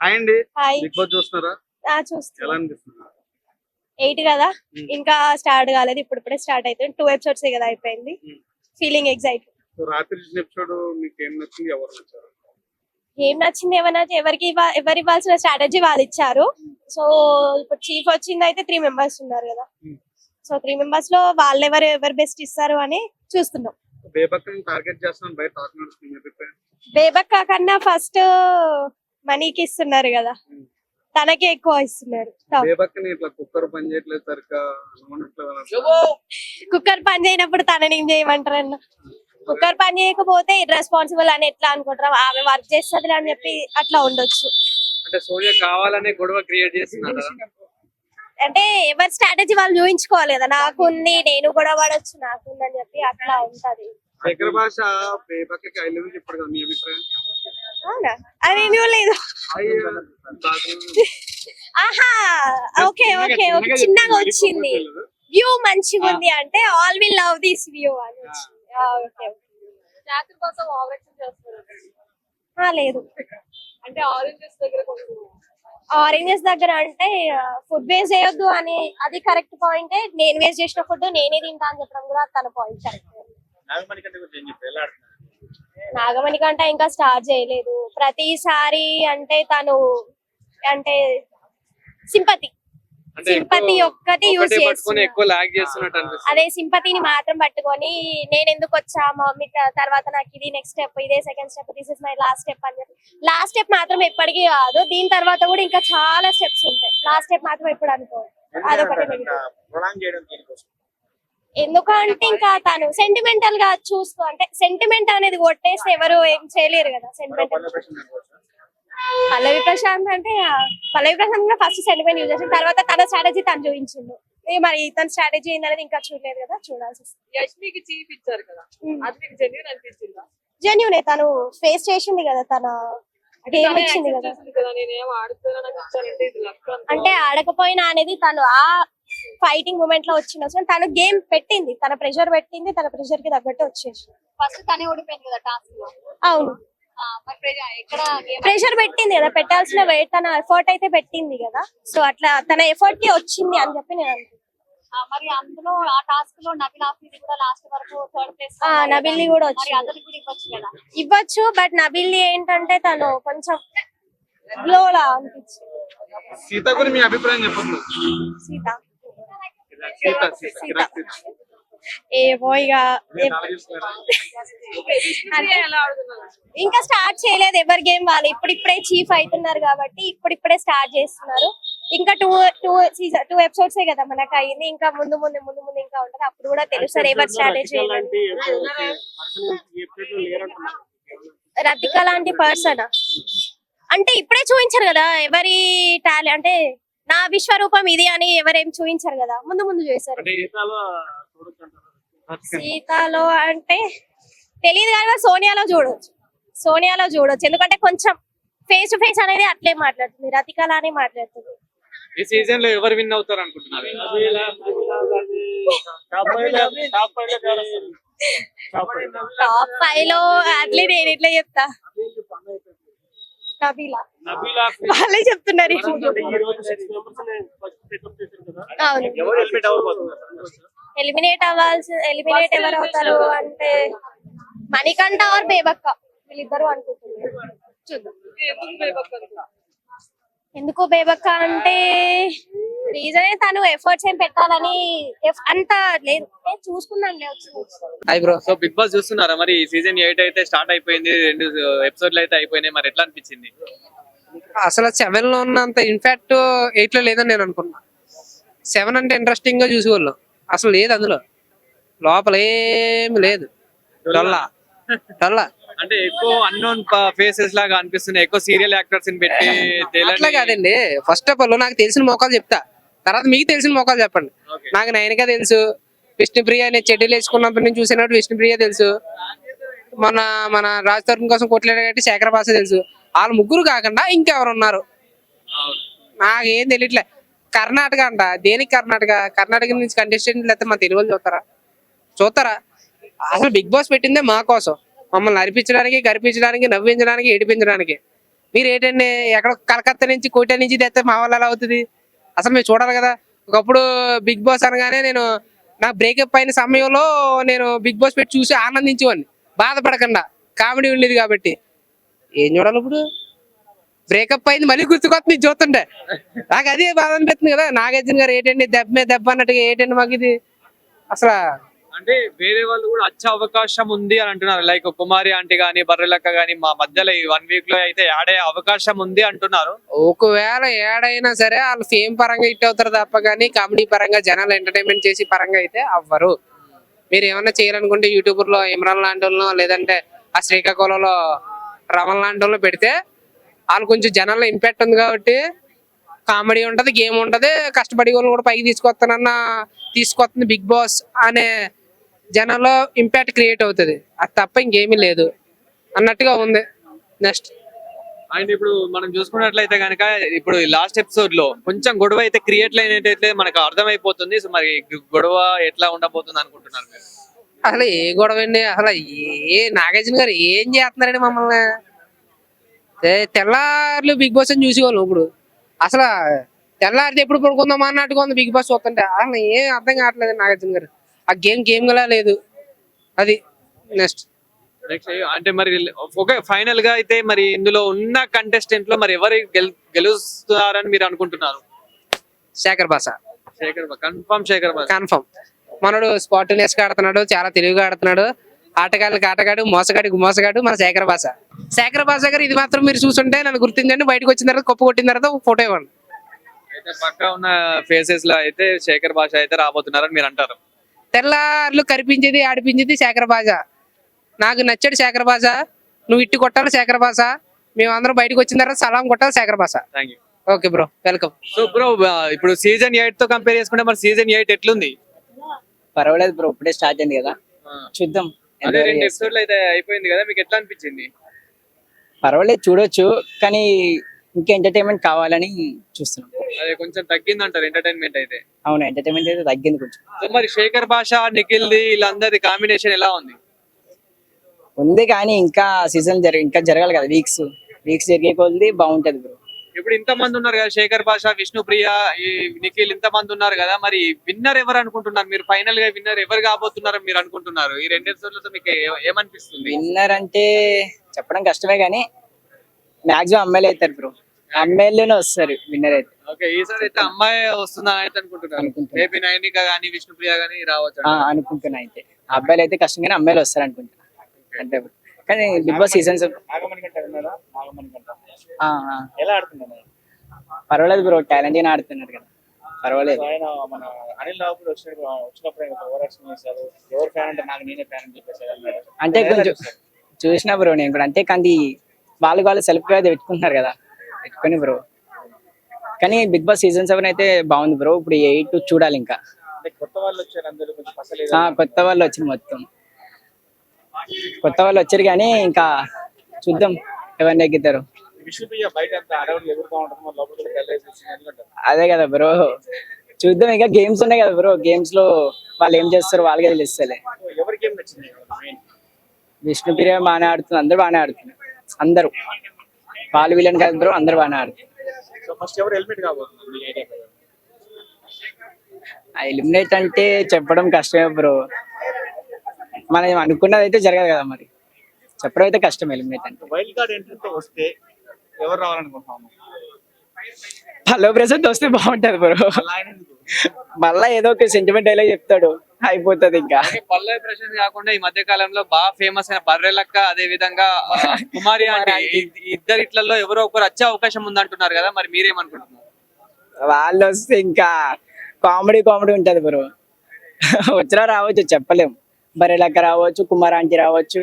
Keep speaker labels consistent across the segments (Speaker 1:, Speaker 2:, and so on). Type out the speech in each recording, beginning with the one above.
Speaker 1: Hi అండి. Big Boss చూస్తున్నారా? ఎలా అనిపిస్తుంది?
Speaker 2: ఎయిట్ కదా. ఇంకా స్టార్ట్ కాలేదు ఇప్పుడు ఇప్పుడే స్టార్ట్ అవుతుంది టూ ఎపిసోడ్స్ కదా అయిపోయింది. ఫీలింగ్ ఎగ్జైట్
Speaker 1: రాత్రి ఎపిసోడ్ మీకు ఏం నచ్చింది? ఎవరు నచ్చారు?
Speaker 2: ఏం నచ్చింది ఏమన్నా? ఎవరికి ఎవరు ఇవ్వాల్సిన స్ట్రాటజీ వాళ్ళు ఇచ్చారు. సో ఇప్పుడు చీఫ్ వచ్చింది అయితే త్రీ మెంబర్స్ ఉన్నారు కదా. సో త్రీ మెంబర్స్లో వాళ్ళు ఎవరు ఎవరు బెస్ట్ ఇస్తారు అని చూస్తున్నాం. బేబక్క కన్నా ఫస్ట్ మనీకి ఇస్తున్నారు కదా. తనకే ఎక్కువ ఇస్తున్నారు.
Speaker 1: కుక్కర్ పని చేయట్లేదు సరిగ్గా అనుకున్నట్లు
Speaker 2: కుక్కర్ పని చేయనప్పుడు తనని ఏం చేయమంటారన్న కుక్కర్ పని చేయకపోతే ఇర్రెస్పాన్సిబుల్ అని ఎట్లా అనుకుంటారు? ఆమె వర్క్ చేస్తుంది అని చెప్పి అట్లా ఉండొచ్చు.
Speaker 1: అంటే సోనియా కావాలనే గొడవ క్రియేట్ చేస్తున్నారు?
Speaker 2: అంటే ఎవరి స్ట్రాటజీ వాళ్ళు చూపించుకోవాలి కదా. నాకుంది నేను కూడా పడొచ్చు నాకుంది అని చెప్పి అట్లా ఉంటది.
Speaker 1: శేఖర భాష ఐ చెప్పాడు కదా మీ అభిప్రాయం?
Speaker 2: అవునా అది చూడలేదు
Speaker 1: అయ్యో,
Speaker 2: ఆహా ఓకే ఓకే ఓకే చిన్నగా వచ్చింది. వ్యూ మంచిగా ఉంది అంటే all will love this view అని ఓకే
Speaker 3: ఓవరాక్షన్ చేస్తున్నారు.
Speaker 2: లేదు.
Speaker 3: అంటే ఆరెంజెస్ దగ్గర కొంచెం
Speaker 2: ఆరెంజెస్ దగ్గర అంటే ఫుడ్ వేస్ట్ చేయొద్దు అని అది కరెక్ట్ పాయింట్ నేను వేస్ట్ చేసిన ఫుడ్ నేనే తింటా అని చెప్పడం కూడా తన పాయింట్ కరెక్ట్ నాగమణి కంటే ఇంకా స్టార్ట్ చేయలేదు. ప్రతిసారి అంటే తను అంటే సింపతి.
Speaker 1: అంటే
Speaker 2: సింపతి ఒక్కటి యూజ్
Speaker 1: ఒకటే పట్టుకొని
Speaker 2: చేస్తున్నా.
Speaker 1: ఎక్కువ లాగ్ చేస్తున్నట్టు అనిపిస్తుంది.
Speaker 2: అదే సింపతిని మాత్రం పట్టుకొని నేను ఎందుకు వచ్చా మమ్మీ తర్వాత నాకు ఇది నెక్స్ట్ స్టెప్ ఇదే second step this is my last step అని చెప్పి. లాస్ట్ స్టెప్ మాత్రం ఎప్పటికీ కాదు. దీని తర్వాత కూడా ఇంకా చాలా స్టెప్స్ ఉంటాయి. లాస్ట్ స్టెప్ మాత్రం ఎప్పుడు అనుకో అదొకటి. ఎందుకంటే ఇంకా తను సెంటిమెంటల్గా చూస్తూ అంటే సెంటిమెంట్ అనేది కొట్టేస్తే ఎవరు ఏం చేయలేరు కదా సెంటిమెంటల్ పల్లవి ప్రశాంత్ అంటే Pallavi Prashanth first sentiment use చేసిన తర్వాత తన స్ట్రాటజీ తను చూపించిండు. ఇక మరి తన స్ట్రాటజీ ఏందనేది ఇంకా చూడలేదు కదా చూడాల్సి వస్తుంది.
Speaker 3: యష్మికి చీఫ్ ఇచ్చారు కదా అది మీకు జెన్యున్ అనిపించిందా?
Speaker 2: జెన్యునే తను ఫేస్ చేసింది కదా తన అంటే ఆడకపోయినా అనేది తను ఆ ఫైటింగ్ మూమెంట్లో వచ్చిన తను గేమ్ పెట్టింది. తన ప్రెషర్ పెట్టింది. తన ప్రెషర్కి తగ్గట్టు వచ్చేసి.
Speaker 3: ఫస్ట్ తనే ఓడిపోయింది కదా టాస్క్లో?
Speaker 2: అవును. ప్రెషర్ పెట్టింది కదా. పెట్టాల్సిన తన ఎఫర్ట్ అయితే పెట్టింది కదా. సో అట్లా తన ఎఫర్ట్కి వచ్చింది అని చెప్పి నేను అనుకుంటున్నాను
Speaker 3: ఆ, మరి అందులో ఆ టాస్క్లో నబిల్ కూడా లాస్ట్ వరకు థర్డ్ ప్లేస్
Speaker 2: ఆ, నబిల్ని కూడా
Speaker 3: మరి
Speaker 2: వచ్చింది.
Speaker 3: అతనికి కూడా ఇవ్వచ్చు కదా?
Speaker 2: ఇవ్వచ్చు. బట్ నబిల్లి ఏంటంటే తను కొంచెం గ్లో లా అనిపించింది.
Speaker 1: సీత గురించి మీ అభిప్రాయం చెప్పండి
Speaker 2: సీత. ఇక స్టార్ట్ చేయలేదు ఎవరి గేమ్ వాళ్ళు ఇప్పుడు ఇప్పుడే చీఫ్ అవుతున్నారు కాబట్టి ఇప్పుడు ఇప్పుడే స్టార్ట్ చేస్తున్నారు. ఇంకా two two season two episodes కదా మనకు అయింది. ఇంకా ముందు ముందు ముందు ముందు ఇంకా ఉంటది. అప్పుడు కూడా తెలుస్తుంది ఎవరి స్ట్రాటజీ రతిక లాంటి పర్సన్? అంటే ఇప్పుడే చూపించారు కదా ఎవరి టాలెంట్ అంటే నా విశ్వరూపం ఇది అని ఎవరేం చూపించారు కదా. ముందు ముందు చేశారు
Speaker 1: అంటే సీతలో చూడొచ్చంటారా?
Speaker 2: సీతాలో అంటే తెలియదు కానీ సోనియాలో చూడొచ్చు. సోనియాలో చూడొచ్చు. ఎందుకంటే కొంచెం ఫేస్ టు ఫేస్ అనేది అట్లే మాట్లాడుతుంది. రతికలానే మాట్లాడుతుంది.
Speaker 1: ఈ సీజన్లో ఎవరు విన్ అవుతారు అనుకుంటున్నారు?
Speaker 2: టాప్ ఫైవ్లో అట్లే నేను ఇట్లా చెప్తా. నబీలా. వాళ్ళే చెప్తున్నారు అవును. ఎలిమినేట్ అవ్వాల్సి ఎలిమినేట్ ఎవరు అవుతారు అంటే మణికంఠ ఆర్ బేబక్క. వీళ్ళిద్దరు అనుకుంటున్నారు. చూద్దాం.
Speaker 3: ఎందుకు బేబక్ అనుకో?
Speaker 2: ఎందుకు బేబక్క అంటే రీజన్ తను ఎఫర్ట్స్ ఏం పెట్టాలని అంత లేదు. నేను చూసుకున్నాను
Speaker 4: hi bro
Speaker 1: so Bigg Boss చూస్తున్నారా? మరి సీజన్ ఎయిట్ అయితే స్టార్ట్ అయిపోయింది రెండు ఎపిసోడ్లు అయితే అయిపోయినాయి. మరి ఎట్లా అనిపించింది?
Speaker 4: అసలు సెవెన్లో ఉన్నంత ఇన్ఫాక్ట్ ఎయిట్లో లేదని నేను అనుకున్నా. సెవెన్ అంటే ఇంట్రెస్టింగ్గా చూసేవాళ్ళం. అసలు లేదు అందులో. లోపల ఏమి లేదు. డొల్లా. డొల్లా.
Speaker 1: అంటే ఎక్కువ అన్నోన్ ఫేసెస్ లాగా అనిపిస్తున్నాయి. ఎక్కువ సీరియల్ యాక్టర్స్ని పెట్టి
Speaker 4: అట్లా కాదండి. ఫస్ట్ ఆఫ్ ఆల్ నాకు తెలిసిన మొక్కలు చెప్తా. తర్వాత మీకు తెలిసిన మొక్కలు చెప్పండి. నాకు నయనగా తెలుసు. విష్ణుప్రియ నేను చెడ్డీలు వేసుకున్నప్పటి నుంచి చూసినట్టు విష్ణుప్రియ తెలుసు. మన మన రాజ్ తరుణ్ కోసం కొట్లాడే కాబట్టి శేఖర భాష తెలుసు. వాళ్ళు ముగ్గురు కాకుండా ఇంకెవరు ఉన్నారు. నాకేం తెలియట్లే కర్ణాటక అంట. దేనికి కర్ణాటక? కర్ణాటక నుంచి కంటెస్టెంట్ లేకపోతే మా తెలుగు చూస్తారా? చూస్తారా? అసలు బిగ్ బాస్ పెట్టిందే మా కోసం. మమ్మల్ని నరిపించడానికి కరిపించడానికి నవ్వించడానికి ఏడిపించడానికి. మీరు ఏంటండి? ఎక్కడ కలకత్తా నుంచి కోటా నుంచి తెస్తే మా వాళ్ళు ఎలా అవుతుంది? అసలు మీరు చూడాలి కదా. ఒకప్పుడు బిగ్ బాస్ అనగానే నేను నా బ్రేకప్ అయిన సమయంలో నేను బిగ్ బాస్ పెట్టి చూసి ఆనందించేవాడిని. బాధపడకుండా. కామెడీ ఉండేది కాబట్టి. ఏం చూడాలి ఇప్పుడు? బ్రేకప్ అయింది మళ్ళీ గుర్తుకొస్తుంది ఇది చూస్తుంటే. నాకు అదే బాధ అనిపిస్తుంది కదా. నాగార్జున గారు ఏంటండి దెబ్బ మీద దెబ్బ అన్నట్టుగా ఏంటండి మాకు ఇది? అసలు
Speaker 1: అంటే వేరే వాళ్ళు కూడా వచ్చే అవకాశం ఉంది అని అంటున్నారు. లైక్ కుమారి ఆంటీ గానీ బర్రెలక్క గానీ మా మధ్యలో ఈ వన్ వీక్లో అయితే యాడ్ అయ్యే అవకాశం ఉంది అంటున్నారు.
Speaker 4: ఒకవేళ ఏడైనా సరే వాళ్ళు ఫేమ్ పరంగా ఇట్ అవుతారు తప్ప కానీ కామెడీ పరంగా జనాలు ఎంటర్టైన్మెంట్ చేసి పరంగా అయితే అవ్వరు. మీరు ఏమన్నా చేయాలనుకుంటే యూట్యూబర్లో ఇమ్రాన్ లాంటి లేదంటే ఆ శ్రీకాకుళంలో రమణ్ లాంటి పెడితే వాళ్ళు కొంచెం జనాల్లో ఇంపాక్ట్ ఉంది కాబట్టి కామెడీ ఉంటది గేమ్ ఉంటది కష్టపడి వాళ్ళు కూడా పైకి తీసుకొస్తానన్న తీసుకొస్తుంది బిగ్ బాస్ అనే జనాల్లో ఇంపాక్ట్ క్రియేట్ అవుతుంది. అది తప్ప ఇంకేమీ లేదు. అన్నట్టుగా ఉంది. నెక్స్ట్
Speaker 1: అండ్ ఇప్పుడు మనం చూసుకున్నట్లయితే కనుక ఇప్పుడు లాస్ట్ ఎపిసోడ్లో కొంచెం గొడవ అయితే క్రియేట్ అయినట్టయితే మనకు అర్థమైపోతుంది. సో మరి గొడవ ఎట్లా ఉండబోతుంది అనుకుంటున్నారు మీరు?
Speaker 4: అసలు ఏ గొడవ అండి అసలు ఏ నాగార్జున గారు ఏం చేస్తున్నారండి మమ్మల్ని? ఏ తెల్లార్లు బిగ్ బాస్ అని చూసేవాళ్ళం ఇప్పుడు. అసలు తెల్లారితే ఎప్పుడు పడుకుందామా అన్నట్టుగా ఉంది బిగ్ బాస్ చూస్తుంటే. అసలు ఏం అర్థం కావట్లేదు నాగార్జున గారు. ఆ గేమ్ గేమ్ గలా లేదు. అది నెక్స్ట్.
Speaker 1: అంటే మరి ఒక ఫైనల్గా అయితే మరి ఇందులో ఉన్న కంటెస్టెంట్లో మరి ఎవరు గెల్- గెలుస్తారని మీరు అనుకుంటున్నారు?
Speaker 4: శేఖర్ బాస.
Speaker 1: శేఖర్ కన్ఫర్మ్ శేఖర్.
Speaker 4: కన్ఫర్మ్ మనడు స్పాటినియస్గా ఆడుతున్నాడు చాలా తెలివిగా ఆడుతున్నాడు. ఆటగాళ్ళకి ఆటగాడు మోసగాడికి మోసగాడు మన శేఖర్ భాష శేఖర్ భాష గారు ఇది మాత్రం మీరు చూసుంటే నన్ను గుర్తించండి బయటకు వచ్చిన తర్వాత కొప్పు కొట్టిన తర్వాత ఫోటో ఇవ్వండి.
Speaker 1: అయితే పక్కా ఉన్న ఫేసెస్లో అయితే శేఖర్ భాష అయితే రాబోతున్నారని మీరు అంటారు.
Speaker 4: తెల్లార్లు కనిపించేది ఆడిపించేది శేఖర్ భాష నాకు నచ్చాడు శేఖర్ భాష నువ్వు ఇట్టి కొట్టాలి శేఖర్ భాష మేము అందరం బయటకు వచ్చిన తర్వాత సలాం కొట్టాలి Shekhar Basha
Speaker 1: thank you
Speaker 4: okay bro welcome.
Speaker 1: So bro ఇప్పుడు సీజన్ ఎయిట్తో కంపేర్ చేసుకుంటే మరి సీజన్ ఎయిట్ ఎట్లుంది?
Speaker 5: పర్వాలేదు బ్రో ఇప్పుడే స్టార్ట్ అయింది కదా. చూద్దాం.
Speaker 1: అదే
Speaker 5: ఎంతవరకు
Speaker 1: రెండు
Speaker 5: చేస్తారు.
Speaker 1: ఎపిసోడ్లు అయితే అయిపోయింది కదా మీకు ఎట్లా అనిపించింది?
Speaker 5: పర్వాలేదు చూడొచ్చు. కానీ ఇంకా ఎంటర్టైన్మెంట్ కావాలని చూస్తున్నాం.
Speaker 1: అదే కొంచెం తగ్గింది అంటారు ఎంటర్టైన్మెంట్ అయితే.
Speaker 5: అవును ఎంటర్టైన్మెంట్ అయితే తగ్గింది కొంచెం.
Speaker 1: సో మరి శేఖర్ భాష నిఖిల్ ది వీళ్ళందరి కాంబినేషన్ ఎలా ఉంది?
Speaker 5: ఉంది కానీ ఇంకా సీజన్ జరగ ఇంకా జరగాలి కదా వీక్స్ వీక్స్ జరిగే కొద్ది బాగుంటది బ్రో
Speaker 1: ఇప్పుడు ఇంత మంది ఉన్నారు కదా శేఖర్ భాష విష్ణుప్రియ ఈ నిఖిల్ ఇంత మంది ఉన్నారు కదా మరి విన్నర్ ఎవరు అనుకుంటున్నారు? మీరు ఫైనల్గా విన్నర్ ఎవరు కాబోతున్నారు మీరు అనుకుంటున్నారు? ఈ రెండు ఎపిసోడ్లతో మీకు ఏ- ఏమనిపిస్తుంది?
Speaker 5: విన్నర్ అంటే చెప్పడం కష్టమే కానీ మాక్సిమం అమ్మాయిలు అవుతారు బ్రో అమ్మాయిలోనే వస్తారు విన్నర్ అయితే.
Speaker 1: ఓకే ఈసారి అయితే అమ్మాయి వస్తుందని అయితే అనుకుంటున్నారు?
Speaker 5: అనుకుంటున్నా.
Speaker 1: ఏపీ నైనిక గానీ విష్ణుప్రియ గానీ రావచ్చు
Speaker 5: ఆ, అనుకుంటున్నా అయితే. అబ్బాయిలు అయితే కష్టం కానీ అమ్మాయిలు వస్తారు అనుకుంటున్నా. bro. కానీ బిగ్ బాస్ సీజన్స్
Speaker 6: ఎలా ఆడుతున్నాను
Speaker 5: పర్వాలేదు బ్రో టాలెంట్గా ఆడుతున్నారు కదా. పర్వాలేదు.
Speaker 6: ఆయన మన అనిల్ రావు కూడా వచ్చినప్పుడు వచ్చినప్పుడు ఆయన ఓవర్ యాక్షన్ చేశారు. ఎవరు ఫ్యాన్ అంటే నాకు నేనే ఫ్యాన్ అని చెప్పేసి అన్నాడు.
Speaker 5: అంటే కొంచెం చూసిన బ్రో నేను కూడా. అంటే కానీ వాళ్ళు వాళ్ళు సెల్ఫ్గా పెట్టుకుంటున్నారు కదా. పెట్టుకొని బ్రో కానీ బిగ్ బాస్ సీజన్ సెవెన్ అయితే బాగుంది బ్రో ఇప్పుడు ఎయిట్ చూడాలి ఇంకా.
Speaker 6: కొత్త వాళ్ళు వచ్చారు అందరూ కొంచెం
Speaker 5: కొత్త వాళ్ళు వచ్చింది మొత్తం. కొత్త వాళ్ళు వచ్చారు కానీ ఇంకా చూద్దాం ఎవరిని ఎగ్గుతారు అదే కదా బ్రో చూద్దాం ఇంకా గేమ్స్ ఉన్నాయి కదా బ్రో గేమ్స్లో వాళ్ళు ఏం చేస్తారు వాళ్ళకే తెలుస్తలే. విష్ణుప్రియ బాగానే ఆడుతుంది అందరూ బాగానే ఆడుతున్నారు. అందరూ. వాళ్ళు వీళ్ళని కాదు బ్రో అందరూ బాగానే
Speaker 6: సో ఫస్ట్ ఎవరు హెల్మెట్?
Speaker 5: ఎలిమినేట్ అంటే చెప్పడం కష్టమే బ్రో. మనం అనుకున్నది అయితే జరగదు కదా మరి. చెప్పడం అయితే కష్టం ఎలిమినేట్ అంటే.
Speaker 6: వైల్డ్ కార్డ్ ఎంట్రీతో వస్తే ఎవరు రావాలనుకుంటున్నాము
Speaker 5: హలో ప్రసాద్ వస్తే బాగుంటది బ్రో? మళ్ళా ఏదో ఒక సెంటిమెంట్ డైలాగ్ చెప్తాడు. అయిపోతుంది ఇంకా.
Speaker 1: పల్లవి ప్రశాంత్ కాకుండా ఈ మధ్య కాలంలో బాగా ఫేమస్ అయిన బర్రెలక్క అదే విధంగా కుమారి అంటే ఇద్దరు ఇట్లలో ఎవరో ఒకరు వచ్చే అవకాశం ఉందంటున్నారు కదా మరి మీరేమనుకుంటున్నారు?
Speaker 5: వాళ్ళు వస్తే ఇంకా కామెడీ కామెడీ ఉంటది బ్రో. వచ్చినా రావచ్చు చెప్పలేం. బరెలక్క రావచ్చు కుమార్ ఆంటీ రావచ్చు.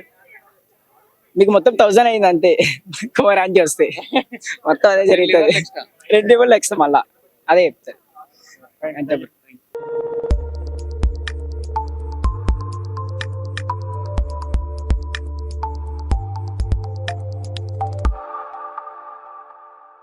Speaker 5: మీకు మొత్తం థౌసండ్ అయింది అంతే. కుమార్ ఆంటీ వస్తే. మొత్తం అదే జరుగుతుంది. రెండు లెక్స్ మళ్ళా. అదే చెప్తారు.